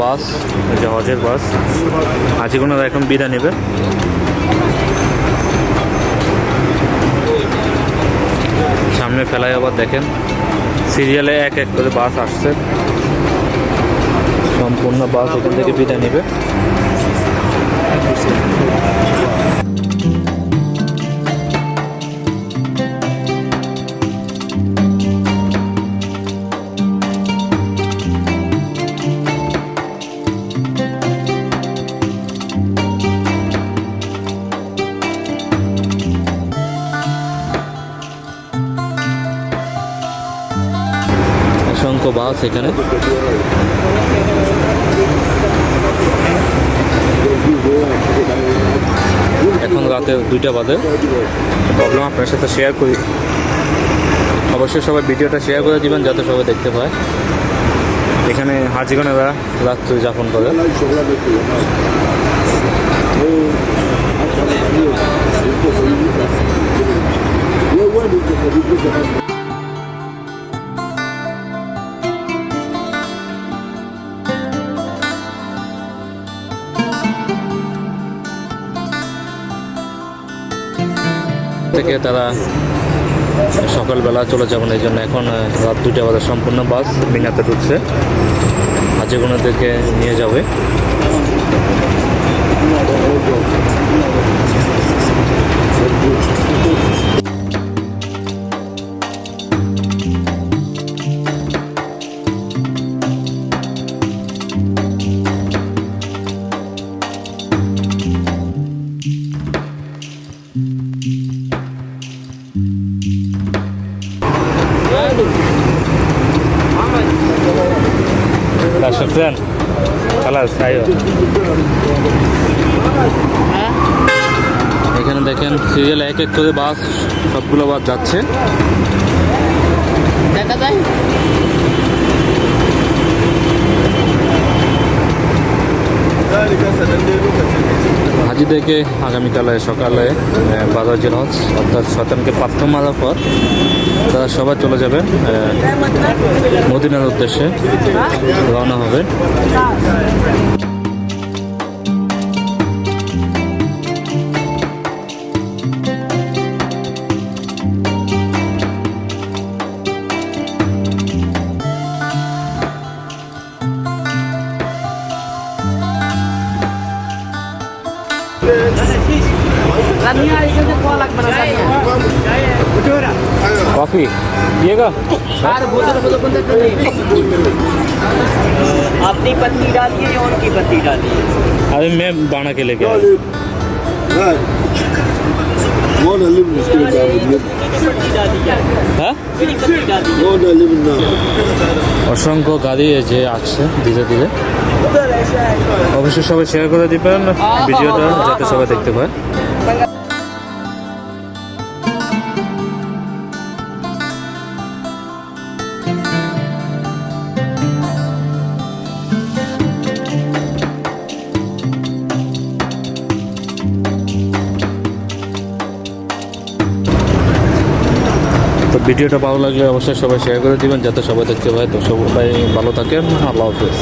বাস যে হজের বাস হাজিগোনারা এখন বিদায় নেবে। সামনে ফেলায় আবার দেখেন। সিরিয়ালে এক এক করে বাস আসছে। সম্পূর্ণ বাস এখান থেকে বিদায় নেবে। অসংখ্য বাস এখানে। এখন রাতে দুইটা বাজে। প্রবলেম আপনার সাথে শেয়ার করি। অবশ্যই সবাই ভিডিওটা শেয়ার করে দিবেন যাতে সবাই দেখতে পায়। এখানে হাজিগণেরা রাত্রি যাপন করে। থেকে তারা সকালবেলা চলে যাবেন, এই জন্য এখন রাত দুইটা বাজে সম্পূর্ণ বাস মিনাতে ঢুকছে। হাজিগুনা থেকে নিয়ে যাবে। لا شكرا خلاص ايوه এখানে দেখেন সিরিয়াল এক এক করে বাস সবগুলো বাস যাচ্ছে দেখা যায় হাজিদেরকে আগামীকালে সকালে আহ, বাজার হজ অর্থাৎ শতানকে পাথর মারার পর তারা সবাই চলে যাবেন আহ, মদিনার উদ্দেশ্যে রওনা হবে। রানিয়া এখানে কোয়া লাগবে না আর বোতল কোন দেখতে নেই अपनी पत्नी डालिए या उनकी पत्नी डालिए अभी मैं बाणा के लेके आया। Right. More than living is still down with living. पत्नी डालिए হ্যাঁ मेरी पत्नी डालिए More than living now. অসংখ্য গাড়ি এই যে আসছে ধীরে ধীরে অবশ্যই সবাই শেয়ার করে দিবেন ভিডিওটা যাতে সবাই দেখতে পায় তো ভিডিওটা ভালো লাগলে অবশ্যই সবাই শেয়ার করে দিবেন, যাতে সবাই দেখতে পায়। তো সবাই ভালো থাকেন, আল্লাহ হাফেজ।